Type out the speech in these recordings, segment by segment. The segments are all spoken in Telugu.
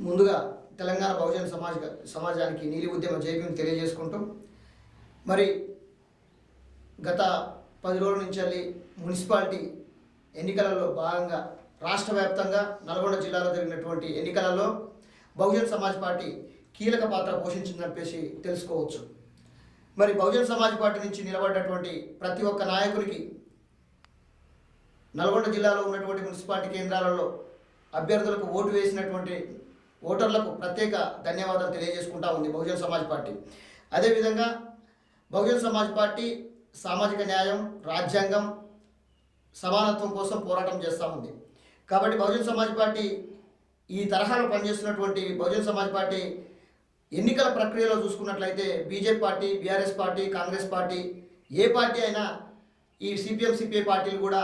ముందుగా తెలంగాణ బహుజన సమాజ సమాజానికి నీలి ఉద్యమ జైవ్యం తెలియజేసుకుంటూ మరి గత పది రోజుల నుంచి వెళ్ళి మున్సిపాలిటీ ఎన్నికలలో భాగంగా రాష్ట్ర వ్యాప్తంగా నల్గొండ జిల్లాలో జరిగినటువంటి ఎన్నికలలో బహుజన్ సమాజ్ పార్టీ కీలక పాత్ర పోషించిందని చెప్పేసి తెలుసుకోవచ్చు. మరి బహుజన్ సమాజ్ పార్టీ నుంచి నిలబడ్డటువంటి ప్రతి ఒక్క నాయకుడికి నల్గొండ జిల్లాలో ఉన్నటువంటి మున్సిపాలిటీ కేంద్రాలలో అభ్యర్థులకు ఓటు వేసినటువంటి ఓటర్లకు ప్రత్యేక ధన్యవాదాలు తెలియజేసుకుంటా ఉంది బహుజన్ సమాజ్ పార్టీ. అదేవిధంగా బహుజన్ సమాజ్ పార్టీ సామాజిక న్యాయం రాజ్యాంగం సమానత్వం కోసం పోరాటం చేస్తూ ఉంది. కాబట్టి బహుజన్ సమాజ్ పార్టీ ఈ తరహాలో పనిచేస్తున్నటువంటి బహుజన్ సమాజ్ పార్టీ ఎన్నికల ప్రక్రియలో చూసుకున్నట్లయితే BJP party BRS party Congress party ఏ పార్టీ అయినా ఈ సిపిఎం సిపిఐ పార్టీలు కూడా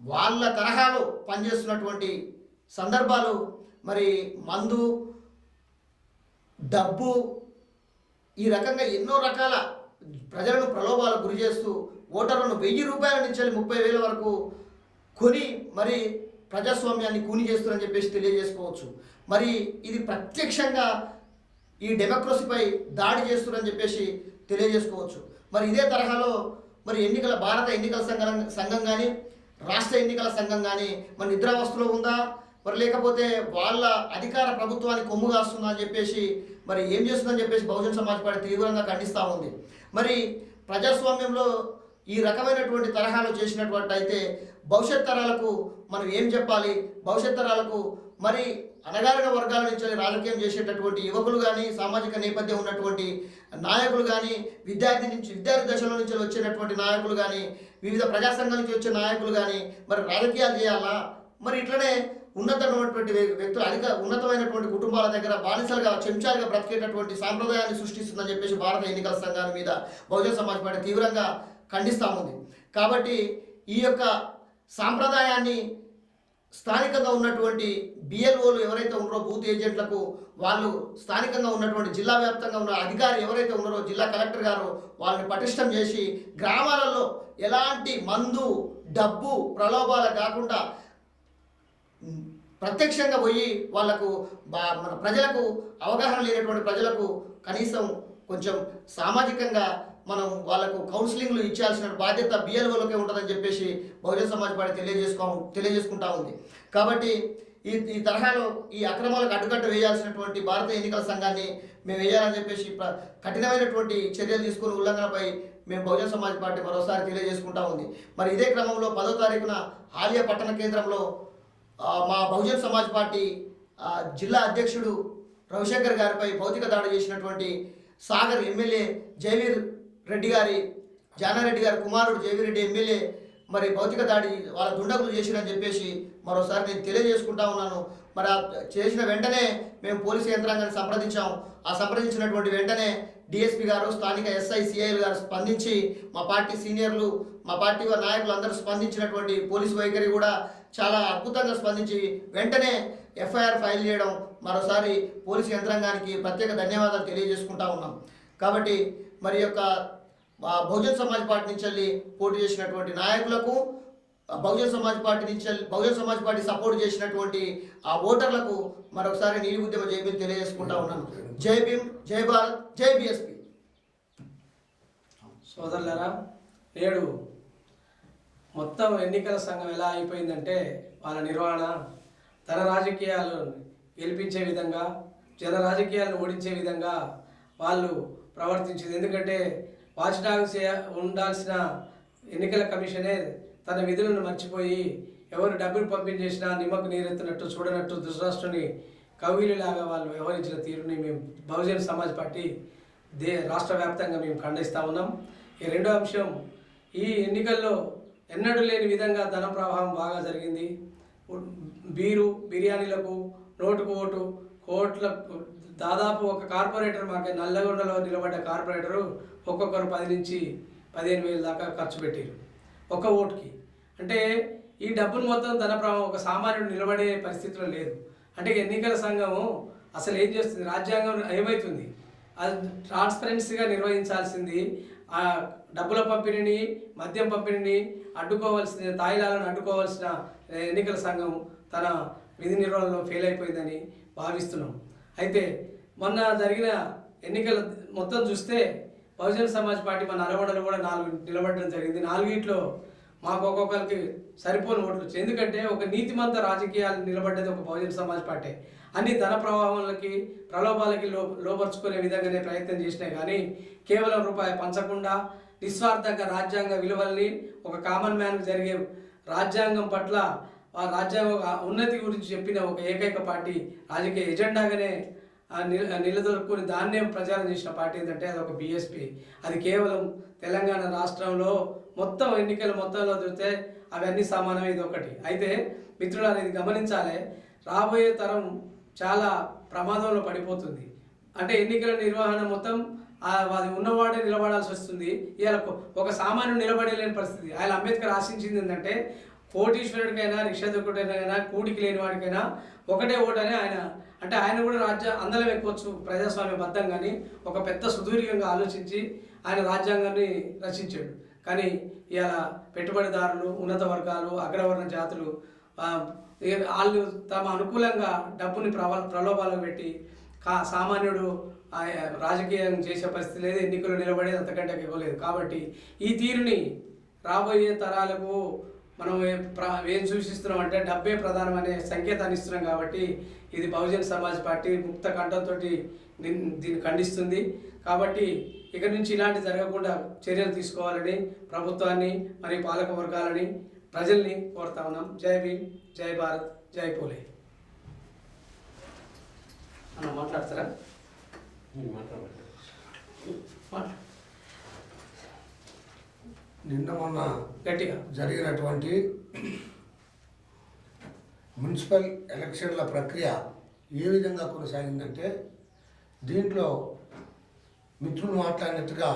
వాళ్ళ తరహాలో పనిచేస్తున్నటువంటి సందర్భాలు మరి మందు డబ్బు ఈ రకంగా ఎన్నో రకాల ప్రజలను ప్రలోభాలకు గురి చేస్తూ ఓటర్లను వెయ్యి రూపాయల నుంచి ముప్పై వేల వరకు కొని మరి ప్రజాస్వామ్యాన్ని కూని చేస్తున్నారని చెప్పేసి తెలియజేసుకోవచ్చు. మరి ఇది ప్రత్యక్షంగా ఈ డెమోక్రసీపై దాడి చేస్తున్నారని చెప్పేసి తెలియజేసుకోవచ్చు. మరి ఇదే తరహాలో మరి ఎన్నికల భారత ఎన్నికల సంఘం సంఘం కానీ రాష్ట్ర ఎన్నికల సంఘం కానీ మరి నిద్రావస్థలో ఉందా? మరి లేకపోతే వాళ్ళ అధికార ప్రభుత్వాన్ని కొమ్ము కాస్తుందని చెప్పేసి మరి ఏం చేస్తుందని చెప్పేసి బహుజన సమాజ్ పార్టీ తీవ్రంగా ఖండిస్తూ ఉంది. మరి ప్రజాస్వామ్యంలో ఈ రకమైనటువంటి తరహాలో చేసినటువంటి అయితే భవిష్యత్ తరాలకు మనం ఏం చెప్పాలి? భవిష్యత్ తరాలకు మరి అనగారిన వర్గాల నుంచి రాజకీయం చేసేటటువంటి యువకులు కానీ సామాజిక నేపథ్యం ఉన్నటువంటి నాయకులు కానీ విద్యార్థి నుంచి విద్యార్థి దశల నుంచి వచ్చేటటువంటి నాయకులు కానీ వివిధ ప్రజా సంఘాల నుంచి వచ్చే నాయకులు కానీ మరి రాజకీయాలు చేయాలా? మరి ఇట్లనే ఉన్నతమైనటువంటి వ్యక్తులు అధిక ఉన్నతమైనటువంటి కుటుంబాల దగ్గర బానిసలుగా చెంచాలుగా బ్రతికేటటువంటి సాంప్రదాయాన్ని సృష్టిస్తుందని చెప్పేసి భారత ఎన్నికల సంఘాల మీద బహుజన సమాజ్ పార్టీ తీవ్రంగా ఖండిస్తూ ఉంది. కాబట్టి ఈ యొక్క సాంప్రదాయాన్ని స్థానికంగా ఉన్నటువంటి బిఎల్ఓలు ఎవరైతే ఉన్నారో బూత్ ఏజెంట్లకు వాళ్ళు స్థానికంగా ఉన్నటువంటి జిల్లా వ్యాప్తంగా ఉన్న అధికారి ఎవరైతే ఉన్నారో జిల్లా కలెక్టర్ గారు వాళ్ళని పటిష్టం చేసి గ్రామాలలో ఎలాంటి మందు డబ్బు ప్రలోభాలు కాకుండా ప్రత్యక్షంగా పోయి వాళ్ళకు బా- మన ప్రజలకు అవగాహన లేనటువంటి ప్రజలకు కనీసం కొంచెం సామాజికంగా మనం వాళ్ళకు కౌన్సిలింగ్లు ఇచ్చాల్సిన బాధ్యత బిఎల్ఓలకే ఉంటుందని చెప్పేసి బహుజన సమాజ్ పార్టీ తెలియజేసుకో తెలియజేసుకుంటా ఉంది. కాబట్టి ఈ ఈ తరహాలో ఈ అక్రమాలకు అడ్డుకట్ట వేయాల్సినటువంటి భారత ఎన్నికల సంఘాన్ని మేము వేయాలని చెప్పేసి కఠినమైనటువంటి చర్యలు తీసుకుని ఉల్లంఘనపై మేము బహుజన సమాజ్ పార్టీ మరోసారి తెలియజేసుకుంటా ఉంది. మరి ఇదే క్రమంలో పదో తారీఖున ఆలియా పట్టణ కేంద్రంలో మా బహుజన్ సమాజ్ పార్టీ జిల్లా అధ్యక్షుడు రవిశంకర్ గారిపై భౌతిక దాడి చేసినటువంటి సాగర్ ఎమ్మెల్యే జయవీర్ రెడ్డి గారి జానారెడ్డి గారి కుమారుడు జయవీర్ రెడ్డి ఎమ్మెల్యే మరి భౌతిక దాడి వాళ్ళ దుండగులు చేసిరని చెప్పేసి మరోసారి నేను తెలియజేసుకుంటా ఉన్నాను. మరి చేసిన వెంటనే మేము పోలీసు యంత్రాంగాన్ని సంప్రదించాం. ఆ సంప్రదించినటువంటి వెంటనే డిఎస్పి గారు స్థానిక ఎస్ఐ సిఐలు గారు స్పందించి మా పార్టీ సీనియర్లు మా పార్టీ నాయకులు అందరూ స్పందించినటువంటి పోలీసు వైఖరి కూడా చాలా అద్భుతంగా స్పందించి వెంటనే ఎఫ్ఐఆర్ ఫైల్ చేయడం మరోసారి పోలీసు యంత్రాంగానికి ప్రత్యేక ధన్యవాదాలు తెలియజేసుకుంటా ఉన్నాం. కాబట్టి మరి యొక్క బహుజన్ సమాజ్ పార్టీ నుంచి వెళ్ళి పోటీ చేసినటువంటి నాయకులకు బహుజన్ సమాజ్ పార్టీ నుంచి వెళ్ళి బహుజన్ సమాజ్ పార్టీ సపోర్ట్ చేసినటువంటి ఆ ఓటర్లకు మరొకసారి నీలి ఉద్యమ జై భీమ్ తెలియజేసుకుంటా ఉన్నాను. జై భీమ్ జై భారత్ జై బిఎస్పి. సోదరులరా నేడు మొత్తం ఎన్నికల సంఘం ఎలా అయిపోయిందంటే వాళ్ళ నిర్వహణ తన రాజకీయాలు గెలిపించే విధంగా జన రాజకీయాలను ఓడించే విధంగా వాళ్ళు ప్రవర్తించింది. ఎందుకంటే వాచ్ డాగ్స్ ఉండాల్సిన ఎన్నికల కమిషనే తన విధులను మర్చిపోయి ఎవరు డబ్బులు పంపించేసినా నిమ్మకు నీరెత్తినట్టు చూడనట్టు దుసరాష్ట్రుని కవిలులాగా వాళ్ళు వ్యవహరించిన తీరుని మేము బహుజన సమాజ్ పార్టీ దే రాష్ట్ర వ్యాప్తంగా మేము ఖండిస్తూ ఉన్నాం. ఈ రెండో అంశం ఈ ఎన్నికల్లో ఎన్నడూ లేని విధంగా ధన ప్రవాహం బాగా జరిగింది. బీరు బిర్యానీలకు నోటుకు ఓటు కోట్ల దాదాపు ఒక కార్పొరేటర్ మాకు నల్లగొండలో నిలబడ్డ కార్పొరేటరు ఒక్కొక్కరు పది నుంచి పదిహేను వేలు దాకా ఖర్చు పెట్టారు. ఒక్క ఓటుకి. అంటే ఈ డబ్బును మొత్తం ధన ప్రవాహం ఒక సామాన్యుడు నిలబడే పరిస్థితిలో లేదు. అంటే ఎన్నికల సంఘము అసలు ఏం చేస్తుంది? రాజ్యాంగం ఏమవుతుంది అది ట్రాన్స్పరెన్సీగా నిర్వహించాల్సింది ఆ డబ్బుల పంపిణీని మద్యం పంపిణీని అడ్డుకోవాల్సిన తాయిలాలను అడ్డుకోవాల్సిన ఎన్నికల సంఘం తన విధి నిర్వహణలో ఫెయిల్ అయిపోయిందని భావిస్తున్నాం. అయితే మొన్న జరిగిన ఎన్నికల మొత్తం చూస్తే బహుజన సమాజ్ పార్టీ మన నల్గొండలో కూడా నాలుగు నిలబడడం జరిగింది. నాలుగిట్లో మాకు ఒక్కొక్కరికి సరిపోని ఓట్లు వచ్చాయి. ఎందుకంటే ఒక నీతిమంత రాజకీయాలు నిలబడ్డది ఒక బహుజన సమాజ్ పార్టీ. అన్ని ధన ప్రవాహాలకి ప్రలోభాలకి లో లోపరుచుకునే విధంగానే ప్రయత్నం చేసినాయి కానీ కేవలం రూపాయి పంచకుండా నిస్వార్థంగా రాజ్యాంగ విలువల్ని ఒక కామన్ మ్యాన్కి జరిగే రాజ్యాంగం పట్ల ఆ రాజ్యాంగ ఉన్నతి గురించి చెప్పిన ఒక ఏకైక పార్టీ రాజకీయ ఎజెండాగానే నిలదొరుకుని దాన్నే ప్రచారం చేసిన పార్టీ ఏంటంటే అది ఒక బీఎస్పీ అది కేవలం తెలంగాణ రాష్ట్రంలో మొత్తం ఎన్నికల మొత్తంలో చూస్తే అవన్నీ సమానమే ఇది ఒకటి అయితే మిత్రులు అనేది గమనించాలి రాబోయే తరం చాలా ప్రమాదంలో పడిపోతుంది. అంటే ఎన్నికల నిర్వహణ మొత్తం అది ఉన్నవాడే నిలబడాల్సి వస్తుంది. ఇవాళ ఒక సామాన్యుడు నిలబడలేని పరిస్థితి. ఆయన అంబేద్కర్ ఆశించింది ఏంటంటే కోటీశ్వరుడికైనా రిక్షాదకుడికైనా కూడికి లేని వాడికైనా ఒకటే ఓటు అని ఆయన అంటే ఆయన కూడా రాజ్య అందలం ఎక్కువచ్చు ప్రజాస్వామ్యబద్ధం కానీ ఒక పెద్ద సుదీర్ఘంగా ఆలోచించి ఆయన రాజ్యాంగాన్ని రచించాడు. కానీ ఇలా పెట్టుబడిదారులు ఉన్నత వర్గాలు అగ్రవర్ణ జాతులు వాళ్ళు తమ అనుకూలంగా డబ్బుని ప్రవ ప్రలోభాలకు పెట్టి కా సామాన్యుడు ఆ, రాజకీయం చేసే పరిస్థితి లేదు ఎన్నికలు నిలబడేది అంతకంటే ఇవ్వలేదు కాబట్టి ఈ తీరుని రాబోయే తరాలకు మనం ఏ- ఏం సూచిస్తున్నాం అంటే డబ్బే ప్రధానం అనే సంకేతాన్ని ఇస్తున్నాం కాబట్టి ఇది బహుజన్ సమాజ్ పార్టీ ముక్త కంఠంతో దీన్ని ఖండిస్తుంది. కాబట్టి ఇక నుంచి ఇలాంటి జరగకుండా చర్యలు తీసుకోవాలని ప్రభుత్వాన్ని మరియు పాలక వర్గాలని ప్రజల్ని కోరుతా ఉన్నాం. జై భీమ్ జై భారత్ జై పోలే. అన్న మాట్లాడతారా? మాట్లా నిన్న మొన్న గట్టిగా జరిగినటువంటి మున్సిపల్ ఎలక్షన్ల ప్రక్రియ ఏ విధంగా కొనసాగిందంటే దీంట్లో మిత్రులు మాట్లాడినట్టుగా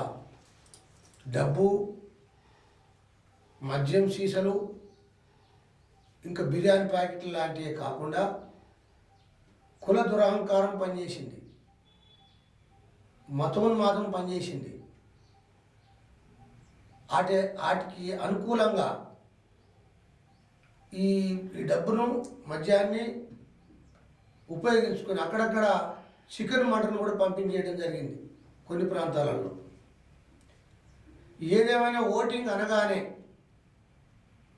డబ్బు మద్యం సీసాలు ఇంకా బిర్యానీ ప్యాకెట్లు లాంటివి కాకుండా కుల దురహంకారం పనిచేసింది. మతోన్మాదం పనిచేసింది. వాటి వాటికి అనుకూలంగా ఈ ఈ డబ్బును మద్యాన్ని ఉపయోగించుకొని అక్కడక్కడ చికెన్ మటన్ కూడా పంపించేయడం జరిగింది కొన్ని ప్రాంతాలలో. ఏదేమైనా ఓటింగ్ అనగానే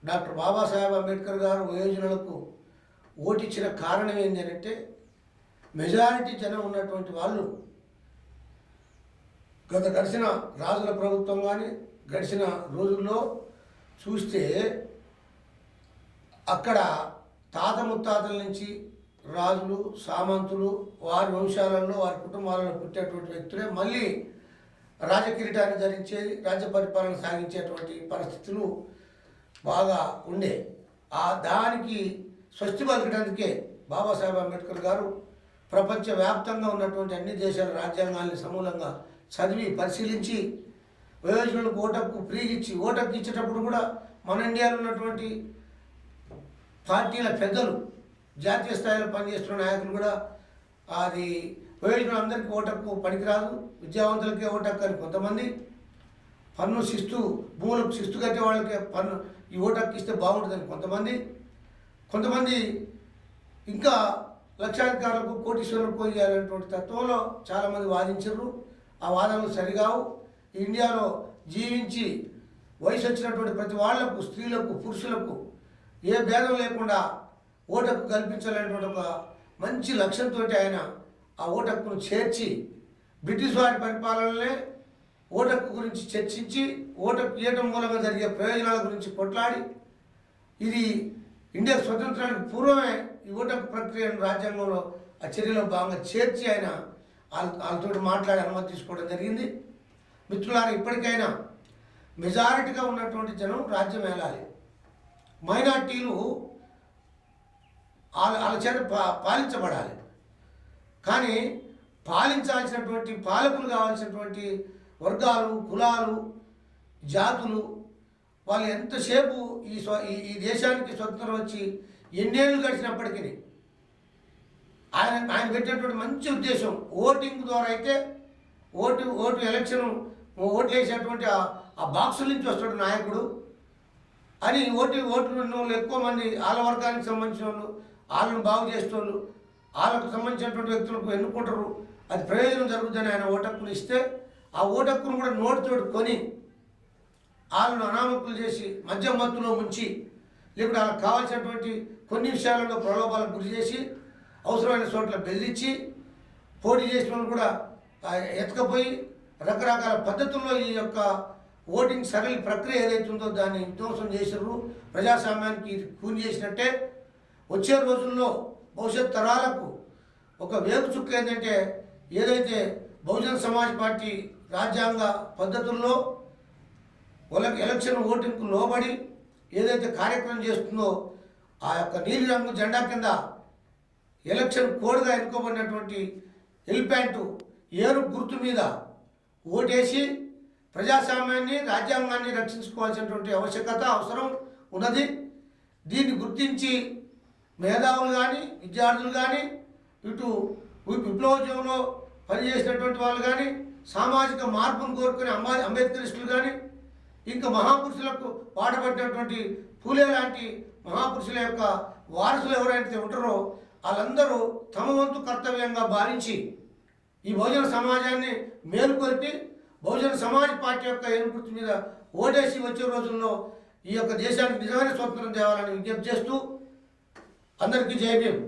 డాక్టర్ బాబాసాహెబ్ అంబేద్కర్ గారు వయోజనులకు ఓటిచ్చిన కారణం ఏంటంటే మెజారిటీ జనం ఉన్నటువంటి వాళ్ళు గత గడిచిన రాజుల ప్రభుత్వం కానీ గడిచిన రోజుల్లో చూస్తే అక్కడ తాత ముత్తాతల నుంచి రాజులు సామంతులు వారి వంశాలలో వారి కుటుంబాలలో పుట్టేటువంటి వ్యక్తులే. మళ్ళీ రాజకిరీటాన్ని ధరించేది రాజ్య పరిపాలన సాగించేటువంటి పరిస్థితులు బాగా ఉండే. ఆ దానికి స్వస్తి పలకడానికే బాబాసాహెబ్ అంబేద్కర్ గారు ప్రపంచవ్యాప్తంగా ఉన్నటువంటి అన్ని దేశాల రాజ్యాంగాల్ని సమూలంగా చదివి పరిశీలించి వయోజనులకు ఓటక్కు ఫ్రీగిచ్చి ఇచ్చి ఇచ్చేటప్పుడు కూడా మన ఇండియాలో ఉన్నటువంటి పార్టీల పెద్దలు జాతీయ స్థాయిలో పనిచేస్తున్న నాయకులు కూడా అది వయోజనులందరికీ ఓటక్కు పనికిరాదు విద్యావంతులకే ఓటక్కు అని కొంతమంది. పన్ను శిస్తు భూములకు శిస్తు కట్టే వాళ్ళకే పన్ను ఈ ఓటక్కిస్తే బాగుంటుందని కొంతమంది. కొంతమంది ఇంకా లక్షాధికారులకు కోటీశ్వరులకు ఇవ్వాలనేటువంటి తత్వంలో చాలామంది వాదించారు ఆ వాదనలు సరిగావు. ఇండియాలో జీవించి వయసు వచ్చినటువంటి ప్రతి వాళ్ళకు స్త్రీలకు పురుషులకు ఏ భేదం లేకుండా ఓటక్కు కల్పించాలనేటువంటి ఒక మంచి లక్ష్యంతో ఆయన ఆ ఓటక్కును చేర్చి బ్రిటిష్ వారి పరిపాలనలే ఓటక్కు గురించి చర్చించి ఓటక్కు ఇవ్వడం మూలంగా జరిగే ప్రయోజనాల గురించి కొట్లాడి ఇది ఇండియా స్వతంత్రానికి పూర్వమే ఈ ప్రక్రియను రాజ్యాంగంలో ఆ చర్యలో భాగంగా చేర్చి ఆయన వాళ్ళ వాళ్ళతో మాట్లాడి అనుమతి తీసుకోవడం జరిగింది. మిత్రులారా ఇప్పటికైనా మెజారిటీగా ఉన్నటువంటి జనం రాజ్యం వెళ్ళాలి మైనార్టీలు వాళ్ళ వాళ్ళ చేత పా పాలించబడాలి. కానీ పాలించాల్సినటువంటి పాలకులు కావాల్సినటువంటి వర్గాలు కులాలు జాతులు వాళ్ళు ఎంతసేపు ఈ స్వ ఈ ఈ దేశానికి స్వతంత్రం వచ్చి ఎన్నేళ్ళు గడిచినప్పటికీ ఆయన ఆయన పెట్టినటువంటి మంచి ఉద్దేశం ఓటింగ్ ద్వారా అయితే ఓటు ఓటు ఎలక్షన్ ఓట్లు వేసేటువంటి ఆ- బాక్సుల నుంచి వస్తాడు నాయకుడు. అని ఓటు ఓట్లు వాళ్ళు ఎక్కువ మంది వాళ్ళ వర్గానికి సంబంధించిన వాళ్ళు వాళ్ళని బాగు చేసేవాళ్ళు వాళ్ళకు సంబంధించినటువంటి వ్యక్తులకు ఎన్నుకుంటారు. అది ప్రయోజనం జరుగుతుందని ఆయన ఓటక్కులు ఇస్తే ఆ ఓటక్కును కూడా నోటితోటి కొని వాళ్ళను అనామకులు చేసి మద్యం మత్తులో ముంచి లేకుంటే వాళ్ళకి కావాల్సినటువంటి కొన్ని విషయాలలో ప్రలోభాలకు గురి చేసి అవసరమైన చోట్ల బెదిరించి పోటీ చేసిన వాళ్ళు కూడా ఎతకపోయి రకరకాల పద్ధతుల్లో ఈ యొక్క ఓటింగ్ సరళి ప్రక్రియ ఏదైతే ఉందో దాన్ని విధ్వంసం చేసారు ప్రజాస్వామ్యానికి కూని చేసినట్టే. వచ్చే రోజుల్లో భవిష్యత్ తరాలకు ఒక వేగు చుక్క ఏంటంటే ఏదైతే బహుజన సమాజ్ పార్టీ రాజ్యాంగ పద్ధతుల్లో ఎలక్షన్ ఓటింగ్కు లోబడి ఏదైతే కార్యక్రమం చేస్తుందో ఆ యొక్క నీలి రంగు జెండా కింద ఎలక్షన్ కోడ్గా ఎన్నుకోబడినటువంటి ఎలిప్యాంటు ఏరు గుర్తు మీద ఓటేసి ప్రజాస్వామ్యాన్ని రాజ్యాంగాన్ని రక్షించుకోవాల్సినటువంటి ఆవశ్యకత అవసరం ఉన్నది. దీన్ని గుర్తించి మేధావులు కానీ విద్యార్థులు కానీ ఇటు విప్లవోద్యమంలో పనిచేసినటువంటి వాళ్ళు కానీ సామాజిక మార్పును కోరుకునే అంబా అంబేద్కరిస్టులు కానీ ఇంకా మహాపురుషులకు పాటపడినటువంటి పూలే లాంటి మహాపురుషుల యొక్క వారసులు ఎవరైతే ఉంటారో వాళ్ళందరూ తమ వంతు కర్తవ్యంగా భావించి ఈ బహుజన సమాజాన్ని మేలుకొల్పి బహుజన సమాజ్ పార్టీ యొక్క ఏనుగుర్తి మీద ఓటేసి వచ్చే రోజుల్లో ఈ యొక్క దేశానికి నిజమైన స్వతంత్రం తేవాలని విజ్ఞప్తి చేస్తూ అందరికీ జై భీమ్.